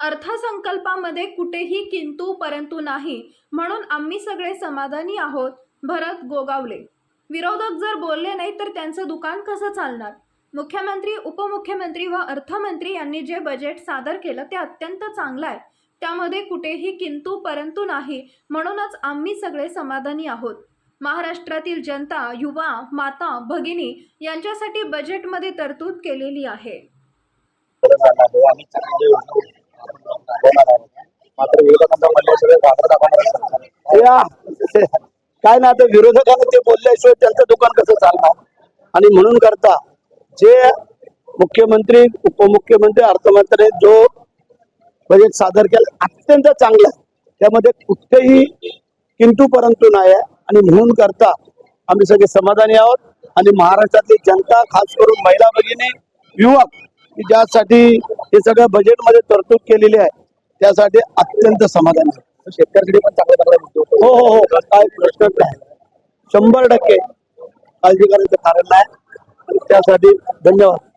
अर्थसंकल्पामध्ये कुठेही किंतू परंतु नाही म्हणून आम्ही सगळे समाधानी आहोत भरत गोगावले. विरोधक जर बोलले नाही तर त्यांचं दुकान कसं चालणार? मुख्यमंत्री उपमुख्यमंत्री व अर्थमंत्री यांनी जे बजेट सादर केलं ते अत्यंत चांगलं आहे. त्यामध्ये कुठेही किंतू परंतु नाही म्हणूनच आम्ही सगळे समाधानी आहोत. महाराष्ट्रातील जनता युवा माता भगिनी यांच्यासाठी बजेटमध्ये तरतूद केलेली आहे. मात्र विरोधकांचा म्हणणे सगळे घाबरत आपण काय ना आता विरोधकांना ते बोलल्याशिवाय त्यांचं दुकान कसं चालणार? आणि म्हणून करता जे मुख्यमंत्री उपमुख्यमंत्री अर्थमंत्री जो बजेट सादर केलं अत्यंत चांगलं त्यामध्ये कुठेही किंतू परंतु नाही आहे. आणि म्हणून करता आम्ही सगळे समाधानी आहोत. आणि महाराष्ट्रातली जनता खास करून महिला भगिनी युवक ज्यासाठी हे सगळं बजेटमध्ये तरतूद केलेली आहे. त्यासाठी अत्यंत समाधानी आहे. शेतकऱ्यांसाठी पण चांगले चांगले मुद्दे हो हो हो. काय प्रश्नच नाही शंभर टक्के काळजी करायचं कारण नाही. त्यासाठी धन्यवाद.